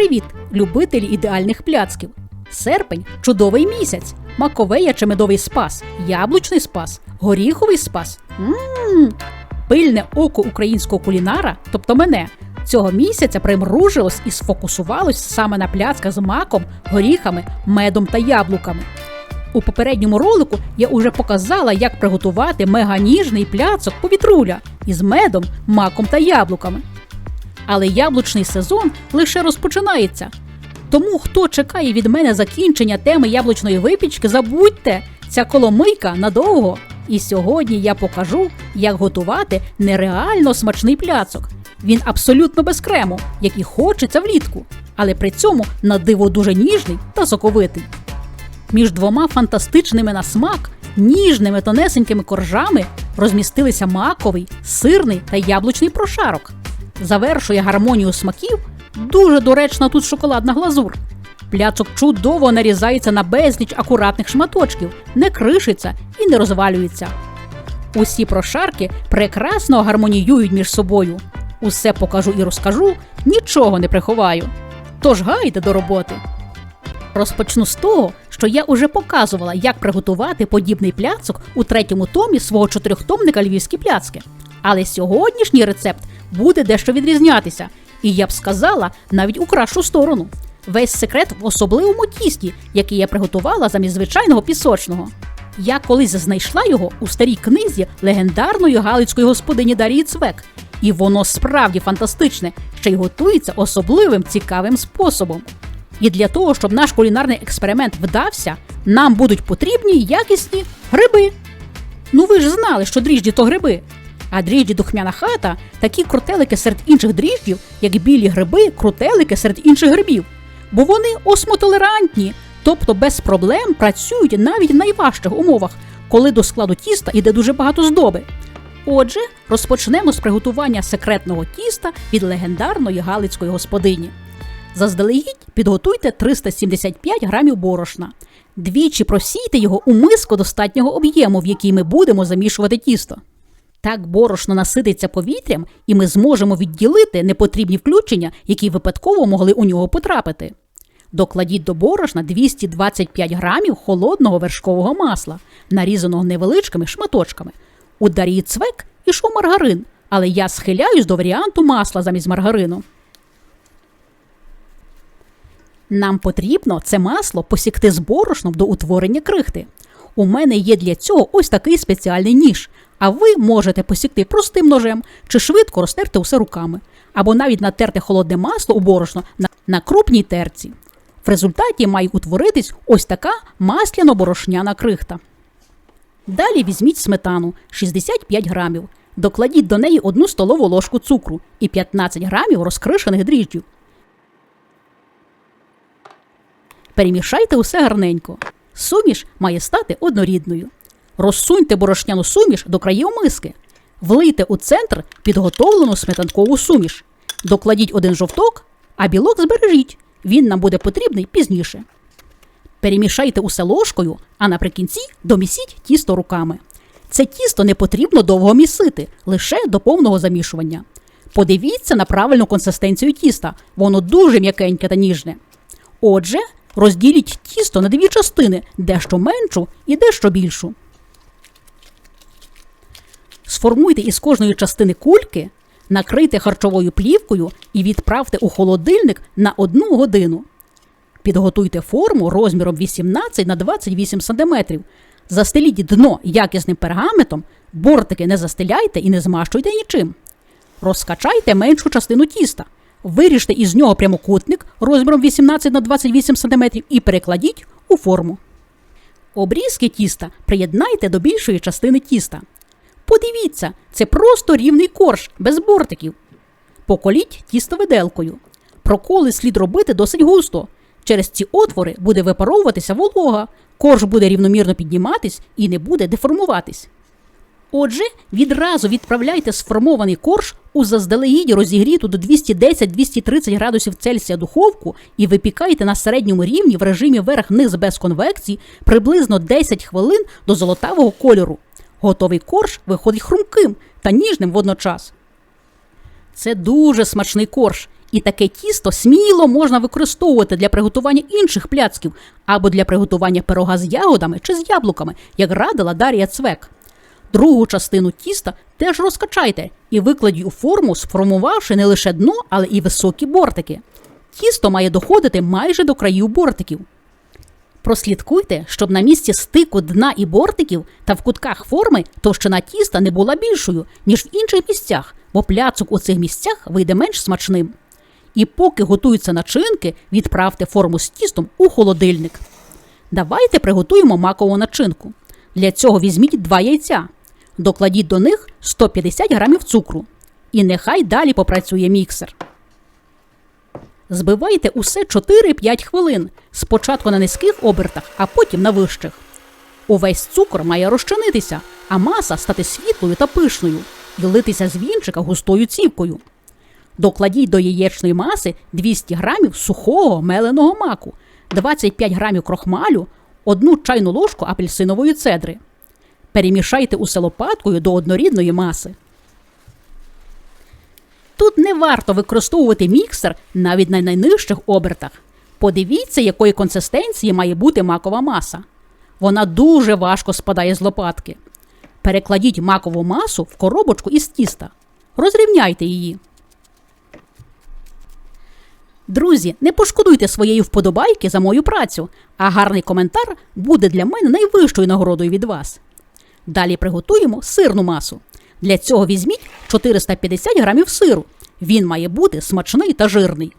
Привіт, любителі ідеальних пляцків! Серпень чудовий місяць, маковея чи медовий спас, яблучний спас, горіховий спас. Мм. Пильне око українського кулінара, тобто мене, цього місяця примружилось і сфокусувалось саме на пляцках з маком, горіхами, медом та яблуками. У попередньому ролику я уже показала, як приготувати меганіжний пляцок повітруля із медом, маком та яблуками. Але яблучний сезон лише розпочинається. Тому хто чекає від мене закінчення теми яблучної випічки, забудьте, ця коломийка надовго. І сьогодні я покажу, як готувати нереально смачний пляцок. Він абсолютно без крему, який хочеться влітку, але при цьому на диво дуже ніжний та соковитий. Між двома фантастичними на смак, ніжними тонесенькими коржами розмістилися маковий, сирний та яблучний прошарок. Завершує гармонію смаків дуже доречна тут шоколадна глазур. Пляцок чудово нарізається на безліч акуратних шматочків, не кришиться і не розвалюється. Усі прошарки прекрасно гармоніюють між собою. Усе покажу і розкажу, нічого не приховаю. Тож гайде до роботи. Розпочну з того, що я уже показувала, як приготувати подібний пляцок у третьому томі свого чотирьохтомника Львівські пляцки. Але сьогоднішній рецепт буде дещо відрізнятися, і я б сказала навіть у кращу сторону. Весь секрет в особливому тісті, який я приготувала замість звичайного пісочного. Я колись знайшла його у старій книзі легендарної галицької господині Дарії Цвек, і воно справді фантастичне, ще й готується особливим цікавим способом. І для того, щоб наш кулінарний експеримент вдався, нам будуть потрібні якісні гриби. Ну ви ж знали, що дріжджі то гриби. А дріжджі духмяна хата такі крутелики серед інших дріжджів, як білі гриби, крутелики серед інших грибів. Бо вони осмотолерантні, тобто без проблем працюють навіть в найважчих умовах, коли до складу тіста йде дуже багато здоби. Отже, розпочнемо з приготування секретного тіста від легендарної галицької господині. Заздалегідь підготуйте 375 грамів борошна. Двічі просійте його у миску достатнього об'єму, в який ми будемо замішувати тісто. Так борошно насититься повітрям, і ми зможемо відділити непотрібні включення, які випадково могли у нього потрапити. Докладіть до борошна 225 грамів холодного вершкового масла, нарізаного невеличкими шматочками. У Дарії цвек ішов маргарин, але я схиляюсь до варіанту масла замість маргарину. Нам потрібно це масло посікти з борошном до утворення крихти. У мене є для цього ось такий спеціальний ніж, а ви можете посікти простим ножем чи швидко розтерти усе руками, або навіть натерти холодне масло у борошно на, крупній терці. В результаті має утворитись ось така масляно-борошняна крихта. Далі візьміть сметану 65 грамів, докладіть до неї 1 столову ложку цукру і 15 грамів розкришених дріжджів. Перемішайте усе гарненько. Суміш має стати однорідною. Розсуньте борошняну суміш до країв миски. Влийте у центр підготовлену сметанкову суміш. Докладіть один жовток, а білок збережіть. Він нам буде потрібний пізніше. Перемішайте усе ложкою, а наприкінці домісіть тісто руками. Це тісто не потрібно довго місити, лише до повного замішування. Подивіться на правильну консистенцію тіста, воно дуже м'якеньке та ніжне. Отже, розділіть тісто на дві частини, дещо меншу і дещо більшу. Сформуйте із кожної частини кульки, накрийте харчовою плівкою і відправте у холодильник на одну годину. Підготуйте форму розміром 18 на 28 см. Застеліть дно якісним пергаментом, бортики не застеляйте і не змащуйте нічим. Розкачайте меншу частину тіста. Виріжте із нього прямокутник розміром 18 на 28 см і перекладіть у форму. Обрізки тіста приєднайте до більшої частини тіста. Подивіться, це просто рівний корж без бортиків. Поколіть тісто виделкою. Проколи слід робити досить густо. Через ці отвори буде випаровуватися волога, корж буде рівномірно підніматись і не буде деформуватись. Отже, відразу відправляйте сформований корж у заздалегідь розігріту до 210-230 градусів Цельсія духовку і випікайте на середньому рівні в режимі верх-низ без конвекції приблизно 10 хвилин до золотавого кольору. Готовий корж виходить хрумким та ніжним водночас. Це дуже смачний корж, І таке тісто сміло можна використовувати для приготування інших пляцків або для приготування пирога з ягодами чи з яблуками, як радила Дар'я Цвек. Другу частину тіста теж розкачайте і викладіть у форму, сформувавши не лише дно, але і високі бортики. Тісто має доходити майже до країв бортиків. Прослідкуйте, щоб на місці стику дна і бортиків та в кутках форми товщина тіста не була більшою, ніж в інших місцях, бо пляцок у цих місцях вийде менш смачним. І поки готуються начинки, відправте форму з тістом у холодильник. Давайте приготуємо макову начинку. Для цього візьміть два яйця. Докладіть до них 150 грамів цукру. І нехай далі попрацює міксер. Збивайте усе 4-5 хвилин, спочатку на низьких обертах, а потім на вищих. Увесь цукор має розчинитися, а маса стати світлою та пишною і литися з вінчика густою цівкою. Докладіть до яєчної маси 200 грамів сухого меленого маку, 25 грамів крохмалю, одну чайну ложку апельсинової цедри. Перемішайте усе лопаткою до однорідної маси. Тут не варто використовувати міксер навіть на найнижчих обертах. Подивіться, якої консистенції має бути макова маса. Вона дуже важко спадає з лопатки. Перекладіть макову масу в коробочку із тіста. Розрівняйте її. Друзі, не пошкодуйте своєї вподобайки за мою працю, а гарний коментар буде для мене найвищою нагородою від вас. Далі приготуємо сирну масу. Для цього візьміть 450 грамів сиру. Він має бути смачний та жирний.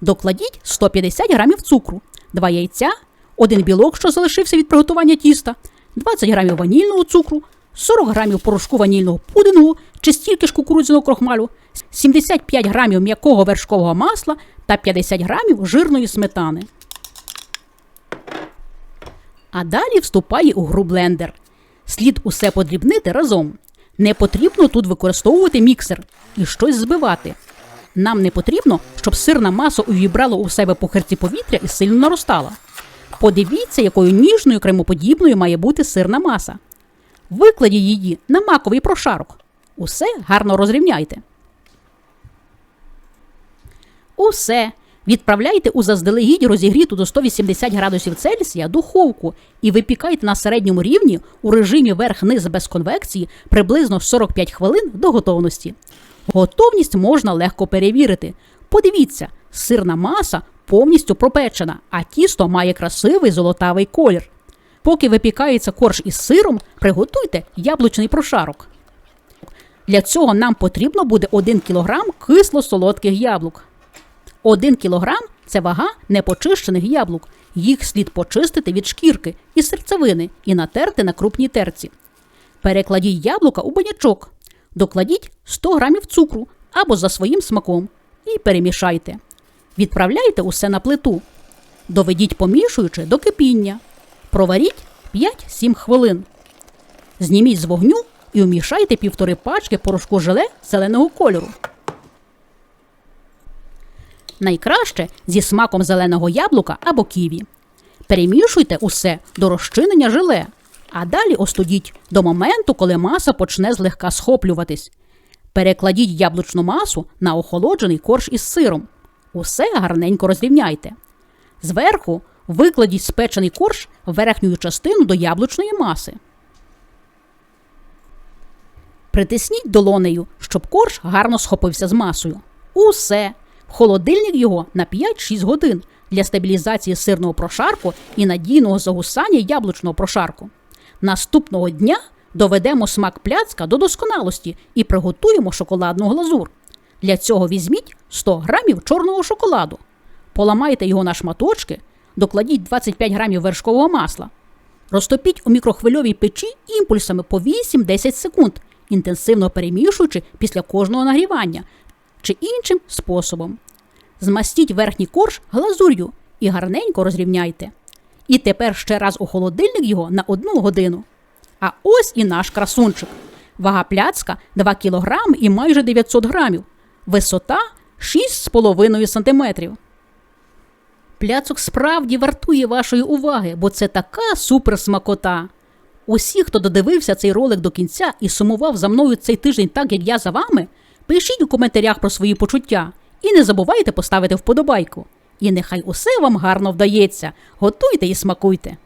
Докладіть 150 грамів цукру, 2 яйця, один білок, що залишився від приготування тіста, 20 грамів ванільного цукру, 40 грамів порошку ванільного пудингу чи стільки ж кукурудзяного крохмалю, 75 грамів м'якого вершкового масла та 50 грамів жирної сметани. А далі вступає у гру блендер. Слід усе подрібнити разом. Не потрібно тут використовувати міксер і щось збивати. Нам не потрібно, щоб сирна маса увібрала у себе похерці повітря і сильно наростала. Подивіться, якою ніжною кремоподібною має бути сирна маса. Викладіть її на маковий прошарок. Усе гарно розрівняйте. Усе. Відправляйте у заздалегідь розігріту до 180 градусів Цельсія духовку і випікайте на середньому рівні у режимі верх-низ без конвекції приблизно 45 хвилин до готовності. Готовність можна легко перевірити. Подивіться, сирна маса повністю пропечена, а тісто має красивий золотавий колір. Поки випікається корж із сиром, приготуйте яблучний прошарок. Для цього нам потрібно буде 1 кг кисло-солодких яблук. 1 кілограм це вага непочищених яблук. Їх слід почистити від шкірки і серцевини і натерти на крупній терці. Перекладіть яблука у банячок. Докладіть 100 грамів цукру або за своїм смаком і перемішайте. Відправляйте усе на плиту. Доведіть помішуючи до кипіння. Проваріть 5-7 хвилин. Зніміть з вогню і умішайте півтори пачки порошку желе зеленого кольору. Найкраще зі смаком зеленого яблука або ківі. Перемішуйте усе до розчинення желе, а далі остудіть до моменту, коли маса почне злегка схоплюватись. Перекладіть яблучну масу на охолоджений корж із сиром. Усе гарненько розрівняйте. Зверху викладіть спечений корж в верхню частину до яблучної маси. Притисніть долонею, щоб корж гарно схопився з масою. Усе. Холодильник його на 5-6 годин для стабілізації сирного прошарку і надійного загусання яблучного прошарку. Наступного дня доведемо смак пляцка до досконалості і приготуємо шоколадну глазур. Для цього візьміть 100 грамів чорного шоколаду, поламайте його на шматочки, докладіть 25 грамів вершкового масла. Розтопіть у мікрохвильовій печі імпульсами по 8-10 секунд, інтенсивно перемішуючи після кожного нагрівання чи іншим способом. Змастіть верхній корж глазур'ю і гарненько розрівняйте. І тепер ще раз у холодильник його на одну годину. А ось і наш красунчик. Вага пляцка 2 кг і майже 900 грамів. Висота 6,5 см. Пляцок справді вартує вашої уваги, бо це така суперсмакота. Усі, хто додивився цей ролик до кінця і сумував за мною цей тиждень так, як я за вами, пишіть у коментарях про свої почуття І не забувайте поставити вподобайку. І нехай усе вам гарно вдається. Готуйте і смакуйте.